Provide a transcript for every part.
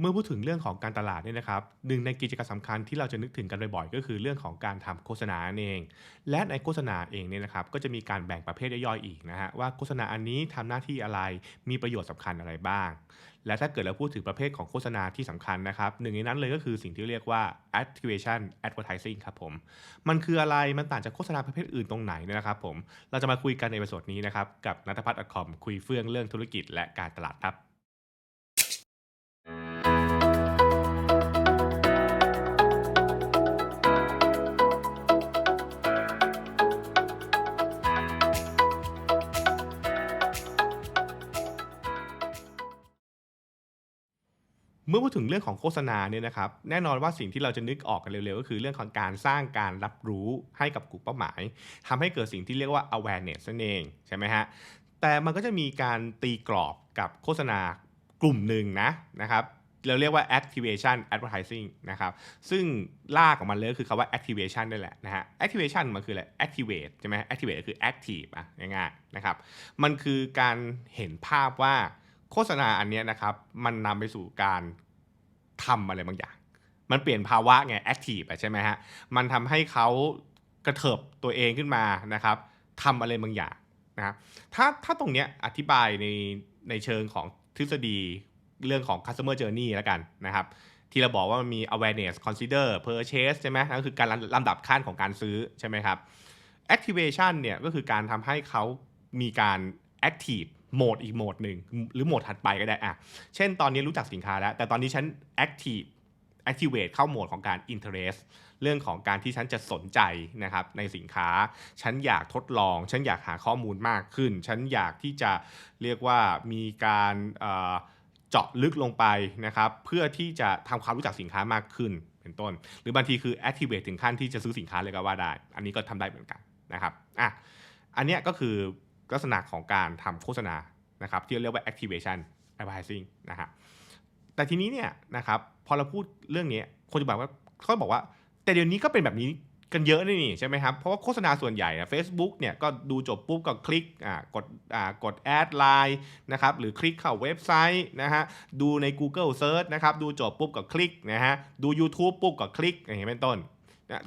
เมื่อพูดถึงเรื่องของการตลาดเนี่ยนะครับหนึ่งในกิจกรรมสำคัญที่เราจะนึกถึงกันบ่อยๆ ก็คือเรื่องของการทำโฆษณาเอง และในโฆษณาเองเนี่ยนะครับก็จะมีการแบ่งประเภทย่อยๆอีกนะฮะว่าโฆษณาอันนี้ทำหน้าที่อะไรมีประโยชน์สำคัญอะไรบ้าง และถ้าเกิดเราพูดถึงประเภทของโฆษณาที่สำคัญนะครับหนึ่งในนั้นเลยก็คือสิ่งที่เรียกว่า activation advertising ครับผมมันคืออะไรมันต่างจากโฆษณาประเภทอื่นตรงไหนเนี่ยนะครับผมเราจะมาคุยกันในบทสนทนี้นะครับกับนัทพัฒน์ .com คุยเฟื่องเรื่องธุรกิจและการตลาดครับ มื่อพูดถึงเรื่องของโฆษณาเนี่ยนะครับแน่นอนว่าสิ่งที่เราจะนึกออกกันเร็วๆ ก็คือเรื่องของการสร้างการรับรู้ให้กับกลุ่มเป้าหมายทำให้เกิดสิ่งที่เรียกว่า awareness นั่นเองใช่ไหมฮะแต่มันก็จะมีการตีกรอบกับโฆษณากลุ่มหนึ่งนะนะครับเราเรียกว่า activation advertising นะครับซึ่งลากของมันเลยคือคำว่า activation นี่แหละนะฮะ activation มันคืออะไร activate ใช่ไหม activate ก็คือ active อะง่ายๆนะครับมันคือการเห็นภาพว่า โฆษณาอันนี้นะครับมันนำไปสู่การทำอะไรบางอย่าง มันเปลี่ยนภาวะไงแอคทีฟใช่ไหมฮะมันทำให้เขากระเถิบตัวเองขึ้นมานะครับทำอะไรบางอย่างนะถ้าถ้าตรงเนี้ยอธิบายในในเชิงของทฤษฎีเรื่องของ customer journey แล้วกันนะครับ ที่เราบอกว่ามันมี awareness consider purchase ใช่ไหมนั่นก็คือการลำดับขั้นของการซื้อใช่ไหมครับ activation เนี่ยก็คือการทำให้เขามีการ active โหมดอีกโหมดหนึ่งหรือโหมดถัดไปก็ได้อะเช่นตอนนี้รู้จักสินค้าแล้ว แต่ตอนนี้ฉัน active activate เข้าโหมดของการ interest เรื่องของการที่ฉันจะสนใจนะครับในสินค้า ฉันอยากทดลอง ฉันอยากหาข้อมูลมากขึ้น ฉันอยากที่จะเรียกว่ามีการเจาะลึกลงไปนะครับ เพื่อที่จะทำความรู้จักสินค้ามากขึ้นเป็นต้น หรือบางทีคือ activate ถึงขั้นที่จะซื้อสินค้าเลยก็ว่าได้ อันนี้ก็ทำได้เหมือนกันนะครับอะอันเนี้ยก็คือ ลักษณะของการทำโฆษณานะครับที่เรียกว่า activation advertising นะฮะแต่ทีนี้เนี่ยนะครับพอเราพูดเรื่องนี้คนจะบอกว่าเขาบอกว่า แต่เดี๋ยวนี้ก็เป็นแบบนี้กันเยอะนี่ใช่ไหมครับ เพราะว่าโฆษณาส่วนใหญ่นะ Facebook เนี่ยก็ดูจบปุ๊บก็คลิกอ่ากดอ่ากดแอดไลน์นะครับหรือคลิกเข้าเว็บไซต์นะฮะดูใน Google Search นะครับดูจบปุ๊บก็คลิกนะฮะดู YouTube ปุ๊บก็คลิกอย่างนี้เป็นต้น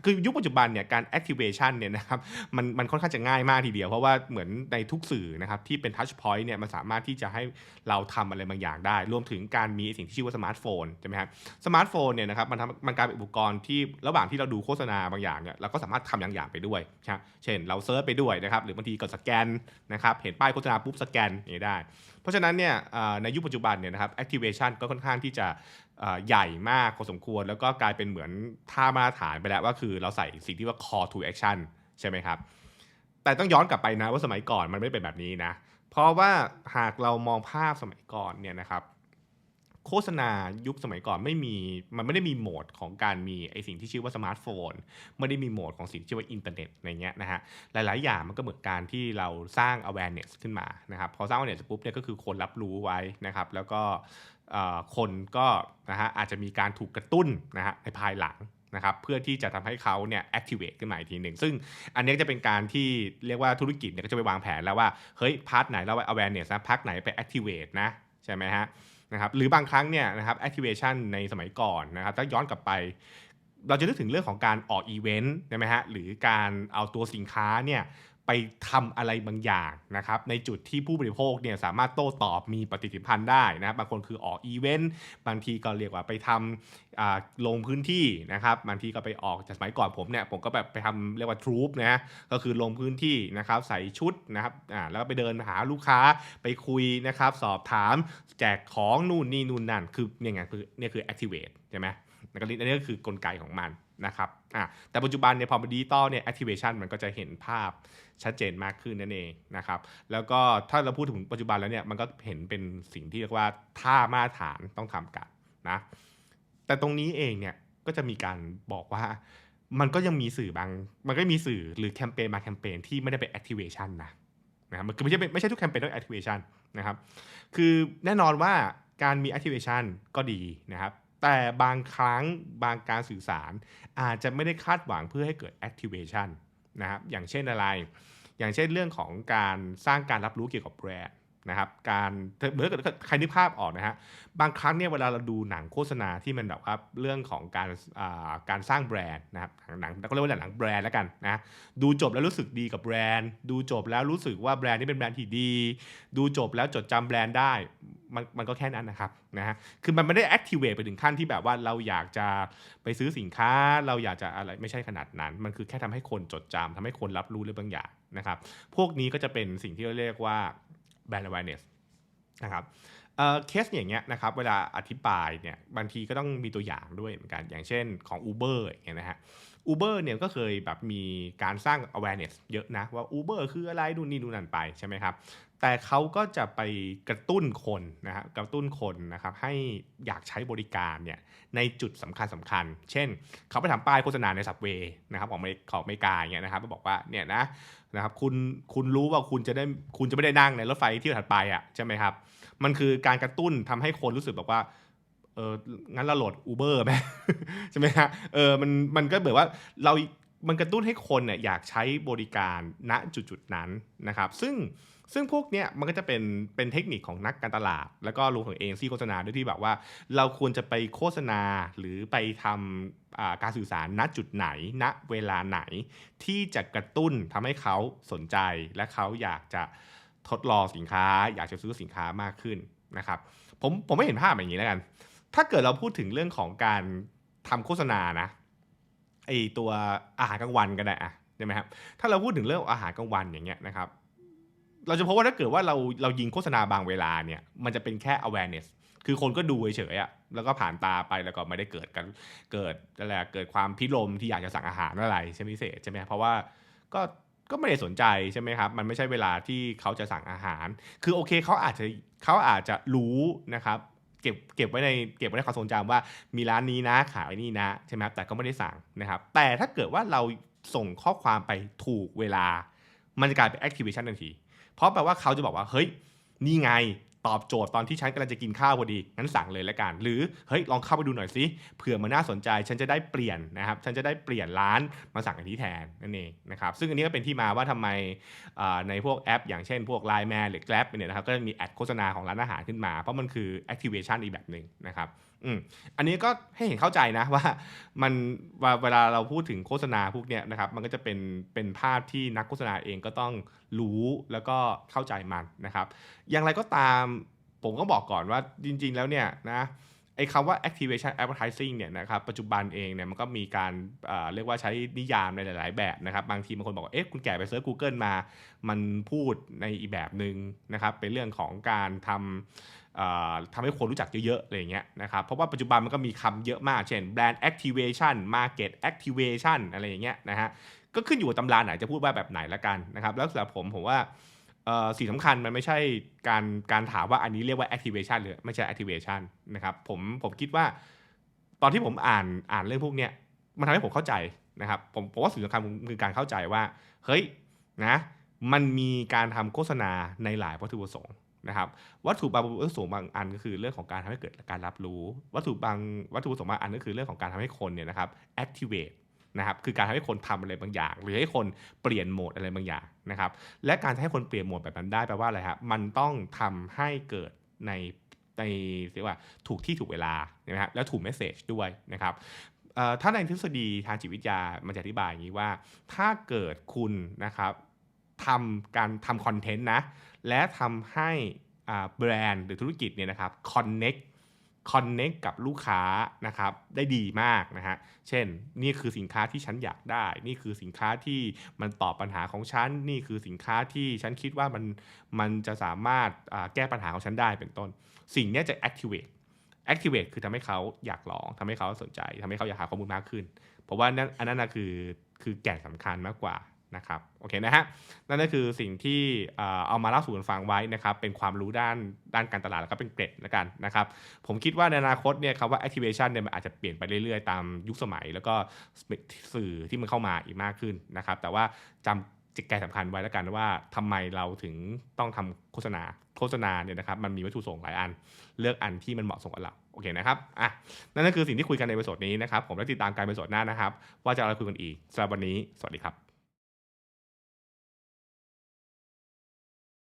คือยุคปัจจุบันเนี่ยการ activation เนี่ยนะครับมันมันค่อนข้างจะง่ายมากทีเดียว เพราะว่าเหมือนในทุกสื่อนะครับที่เป็น touch point เนี่ยมันสามารถที่จะให้เราทำอะไรบางอย่างได้ รวมถึงการมีสิ่งที่ชื่อว่าสมาร์ทโฟนใช่ไหมครับสมาร์ทโฟนเนี่ยนะครับมันทำมันกลายเป็นอุปกรณ์ที่ระหว่างที่เราดูโฆษณาบางอย่างเนี่ยเราก็สามารถทำอย่างอย่างไปด้วยใช่ไหมเช่นเราเซิร์ชไปด้วยนะครับหรือบางทีก็สแกนนะครับเห็นป้ายโฆษณาปุ๊บสแกนอย่างนี้ได้ เพราะฉะนั้นเนี่ยในยุคปัจจุบันเนี่ยนะครับ activation ก็ค่อนข้างที่จะใหญ่มากพอสมควร แล้วก็กลายเป็นเหมือนท่ามาตรฐานไปแล้วว่าคือเราใส่สิ่งที่ว่า call to action ใช่ไหมครับ แต่ต้องย้อนกลับไปนะว่าสมัยก่อนมันไม่เป็นแบบนี้นะ เพราะว่าหากเรามองภาพสมัยก่อนเนี่ยนะครับ โฆษณายุคสมัยก่อนไม่มีมันไม่ได้มีโหมดของการมีไอสิ่งที่ชื่อว่าสมาร์ทโฟนไม่ได้มีโหมดของสิ่งที่ชื่อว่าอินเทอร์เน็ตอะไรเงี้ยนะฮะหลาย ๆ อย่างมันก็เหมือนการที่เราสร้าง awareness ขึ้นมานะครับพอสร้าง awareness ปุ๊บเนี่ยก็คือคนรับรู้ไว้นะครับแล้วก็คนก็นะฮะอาจจะมีการถูกกระตุ้นนะฮะในภายหลังนะครับเพื่อที่จะทำให้เขาเนี่ย activate ขึ้นมาอีกทีหนึ่ง ซึ่งอันนี้จะเป็นการที่เรียกว่าธุรกิจเนี่ยก็จะไปวางแผนแล้วว่า เฮ้ย พาร์ทไหนเรา awareness นะพาร์ทไหนไป activate นะ ใช่ไหมฮะ นะครับหรือบางครั้งเนี่ยนะครับ activation ในสมัยก่อนนะครับถ้าย้อนกลับไป เราจะนึกถึงเรื่องของการออกอีเวนต์ใช่ไหมฮะหรือการเอาตัวสินค้าเนี่ย ไปทำอะไรบางอย่างนะครับในจุดที่ผู้บริโภคเนี่ยสามารถโต้ตอบมีปฏิสัมพันธ์ได้นะครับบางคนคือออกอีเวนต์บางทีก็เรียกว่าไปทำลงพื้นที่นะครับบางทีก็ไปออกจากสมัยก่อนผมเนี่ยผมก็แบบไปทำเรียกว่าทรูปนะก็คือลงพื้นที่นะครับใส่ชุดนะครับอ่าแล้วก็ไปเดินหาลูกค้าไปคุยนะครับสอบถามแจกของนู่นนี่นู่นนั่นคือเนี่ยไงคือเนี่ยคือ activate ใช่ไหมนะครับอันนี้ก็คือกลไกของมัน นะครับอะแต่ปัจจุบันเนี่ยพอเป็นดิจิตอลเนี่ย activation มันก็จะเห็นภาพชัดเจนมากขึ้นนั่นเองนะครับ แล้วก็ถ้าเราพูดถึงปัจจุบันแล้วเนี่ยมันก็เห็นเป็นสิ่งที่เรียกว่าท่ามาตรฐานต้องทำกันนะ แต่ตรงนี้เองเนี่ยก็จะมีการบอกว่ามันก็ยังมีสื่อบาง มันก็มีสื่อหรือแคมเปญบางแคมเปญที่ไม่ได้เป็น activation นะนะครับมันคือไม่ใช่ไม่ใช่ทุกแคมเปญต้อง activation นะครับ คือแน่นอนว่าการมี activation ก็ดีนะครับ แต่บางครั้งบางการสื่อสาร อาจจะไม่ได้คาดหวังเพื่อให้เกิด activation นะครับอย่างเช่นอะไร อย่างเช่นเรื่องของการสร้างการรับรู้เกี่ยวกับแบรนด์ นะครับการเหมือนกับใครนึกภาพออกนะฮะบางครั้งเนี่ยเวลาเราดูหนังโฆษณาที่มันแบบว่าเรื่องของการการสร้างแบรนด์นะครับหนังก็เรียกว่าหนังแบรนด์แล้วกันนะดูจบแล้วรู้สึกดีกับแบรนด์ ดูจบแล้วรู้สึกว่าแบรนด์นี้เป็นแบรนด์ที่ดี ดูจบแล้วจดจำแบรนด์ได้มันมันก็แค่นั้นนะครับนะฮะคือมันไม่ได้ activate ไปถึงขั้นที่แบบว่าเราอยากจะไปซื้อสินค้า เราอยากจะอะไรไม่ใช่ขนาดนั้น มันคือแค่ทำให้คนจดจำทำให้คนรับรู้เรื่องบางอย่างนะครับ พวกนี้ก็จะเป็นสิ่งที่เราเรียกว่า แบรนด์ awareness นะครับเอ่อเคสอย่างเงี้ยนะครับเวลาอธิบายเนี่ยบางทีก็ต้องมีตัวอย่างด้วยเหมือนกัน อย่างเช่นของ Uber อย่างเงี้ยนะฮะ Uber เนี่ยก็เคยแบบมีการสร้าง awareness เยอะนะว่า Uber คืออะไรดูนนี่ดูนั่นไปใช่ไหมครับ แต่เขาก็จะไปกระตุ้นคนนะฮะกระตุ้นคนนะครับให้อยากใช้บริการเนี่ยในจุดสำคัญสำคัญ เช่น เขาไปทำป้ายโฆษณาในสับเวย์นะครับของอเมริของอเมริกาอย่างเงี้ยนะครับบอกว่าเนี่ยนะนะครับคุณคุณรู้ว่าคุณจะได้คุณจะไม่ได้นั่งในรถไฟที่ถัดไปอะใช่ไหมครับ มันคือการกระตุ้นทำให้คนรู้สึกแบบว่าเอองั้นเราโหลด Uber ไหมใช่ไหมฮะเออมันมันก็แบบว่าเรามันกระตุ้นให้คนเนี่ยอยากใช้บริการณจุดๆนั้นนะครับ ซึ่ง ซึ่งพวกเนี้ยมันก็จะเป็นเป็นเทคนิคของนักการตลาด แล้วก็รวมถึงเอเจนซี่โฆษณาด้วยที่แบบว่า เราควรจะไปโฆษณาหรือไปทำการสื่อสารณจุดไหนณเวลาไหน ที่จะกระตุ้นทำให้เขาสนใจและเขาอยากจะทดลองสินค้า อยากจะซื้อสินค้ามากขึ้นนะครับผมผมไม่เห็นภาพอย่างนี้แล้วกัน ถ้าเกิดเราพูดถึงเรื่องของการทำโฆษณานะไอตัวอาหารกลางวันก็ได้อะใช่ไหมครับถ้าเราพูดถึงเรื่องอาหารกลางวันอย่างเงี้ยนะครับ เราจะพบว่าถ้าเกิดว่าเราเรายิงโฆษณาบางเวลาเนี่ย มันจะเป็นแค่ awareness คือคนก็ดูเฉยๆอะแล้วก็ผ่านตาไปแล้วก็ไม่ได้เกิดกันเกิดอะไรเกิดความพิรมที่อยากจะสั่งอาหารอะไรใช่ไหมพิเศษใช่ไหมเพราะว่าก็ก็ไม่ได้สนใจใช่ไหมครับ มันไม่ใช่เวลาที่เขาจะสั่งอาหาร คือโอเคเขาอาจจะเขาอาจจะรู้นะครับ เก็บเก็บไว้ในเก็บไว้ในความทรงจำว่ามีร้านนี้นะขายนี่นะใช่ไหมครับแต่ก็ไม่ได้สั่งนะครับ แต่ถ้าเกิดว่าเราส่งข้อความไปถูกเวลา มันจะกลายเป็น activation ทันที เพราะแปลว่าเขาจะบอกว่าเฮ้ยนี่ไง ตอบโจทย์ตอนที่ฉันกำลังจะกินข้าวพอดีงั้นสั่งเลยแล้วกัน หรือเฮ้ยลองเข้าไปดูหน่อยสิเผื่อมันน่าสนใจ ฉันจะได้เปลี่ยนนะครับฉันจะได้เปลี่ยนร้านมาสั่งอันนี้แทนนั่นเองนะครับซึ่งอันนี้ก็เป็นที่มาว่าทำไมในพวกแอป อย่างเช่นพวก Line Man หรือ Grab เนี่ยนะครับก็จะมีแอดโฆษณาของร้านอาหารขึ้นมา เพราะมันคือ activation อีกแบบหนึ่งนะครับอืมอันนี้ก็ให้เห็นเข้าใจนะว่ามันวเวลาเราพูดถึงโฆษณาพวกเนี้ยนะครับมันก็จะเป็นเป็นภาพที่นักโฆษณาเองก็ต้องรู้แล้วก็เข้าใจมันนะครับ อย่างไรก็ตาม ผมก็บอกก่อนว่าจริง ๆ แล้วเนี่ยนะไอ้คำว่า activation advertising เนี่ยนะครับปัจจุบันเองเนี่ยมันก็มีการเอ่อเรียกว่าใช้นิยามในหลาย ๆ แบบนะครับ บางทีบางคนบอกว่าเอ๊ะคุณแก่ไปเซิร์ช Google มา มันพูดในอีกแบบหนึ่งนะครับ เป็นเรื่องของการทำทำให้คนรู้จักเยอะ ๆ อะไรอย่างเงี้ยนะครับ เพราะว่าปัจจุบันมันก็มีคำเยอะมาก เช่น brand activation market activation อะไรอย่างเงี้ยนะฮะก็ขึ้นอยู่กับตำราไหนจะพูดว่าแบบไหนละกันนะครับ แล้วสำหรับผมผมว่า สิ่งสำคัญมันไม่ใช่การการถามว่าอันนี้เรียกว่า activation หรือไม่ใช่ activation นะครับผมผมคิดว่า ตอนที่ผมอ่านอ่านเรื่องพวกเนี้ยมันทำให้ผมเข้าใจนะครับผมผมว่าสิ่งสำคัญคือการเข้าใจว่า เฮ้ยนะมันมีการทำโฆษณาในหลายวัตถุประสงค์นะครับวัตถุบางวัตถุประสงค์บางอันก็คือเรื่องของการทำให้เกิดการรับรู้ วัตถุบางวัตถุประสงค์บางอันก็คือเรื่องของการทำให้คนเนี่ยนะครับ activate นะครับคือการทำให้คนทำอะไรบางอย่าง หรือให้คนเปลี่ยนโหมดอะไรบางอย่างนะครับและการให้คนเปลี่ยนโหมดแบบนั้นได้แปลว่าอะไรครับมันต้องทำให้เกิดในในเรียกว่าถูกที่ถูกเวลานะฮะแล้วถูกเมสเซจด้วยนะครับถ้าในทฤษฎีทางจิตวิทยามันจะอธิบายอย่างนี้ว่า ถ้าเกิดคุณนะครับทำการทำคอนเทนต์นะ และทำให้แบรนด์หรือธุรกิจเนี่ยนะครับ connect connect กั คอนเนคกับลูกค้านะครับได้ดีมากนะฮะ เช่นนี่คือสินค้าที่ฉันอยากได้ นี่คือสินค้าที่มันตอบปัญหาของฉัน นี่คือสินค้าที่ฉันคิดว่ามันมันจะสามารถแก้ปัญหาของฉันได้เป็นต้น สิ่งนี้จะ activate activate คือทำให้เขาอยากลองทำให้เขาสนใจทำให้เขาอยากหาข้อมูลมากขึ้น เพราะว่านั่นอันนั้นคือคือแก่นสำคัญมากกว่า นะครับโอเคนะฮะนั่นก็คือสิ่งที่เอามาเล่าสู่กันฟังไว้นะครับเป็นความรู้ด้านด้านการตลาดแล้วก็เป็นเกร็ดแล้วกันนะครับผมคิดว่าในอนาคตเนี่ยคำว่า activation เนี่ยมันอาจจะเปลี่ยนไปเรื่อยๆ ตามยุคสมัย แล้วก็สื่อที่มันเข้ามาอีกมากขึ้นนะครับแต่ว่าจำจิตใจสำคัญไว้แล้วกันว่าทำไมเราถึงต้องทำโฆษณาโฆษณาเนี่ยนะครับมันมีวัตถุประสงค์หลายอัน เลือกอันที่มันเหมาะสมกับเราโอเคนะครับอะนั่นก็คือสิ่งที่คุยกันในบทนี้นะครับผมและติดตามการเป็นสดหน้านะครับ ว่าจะเอาอะไรคุยกันอีกสำหรับวันนี้สวัสดีครับ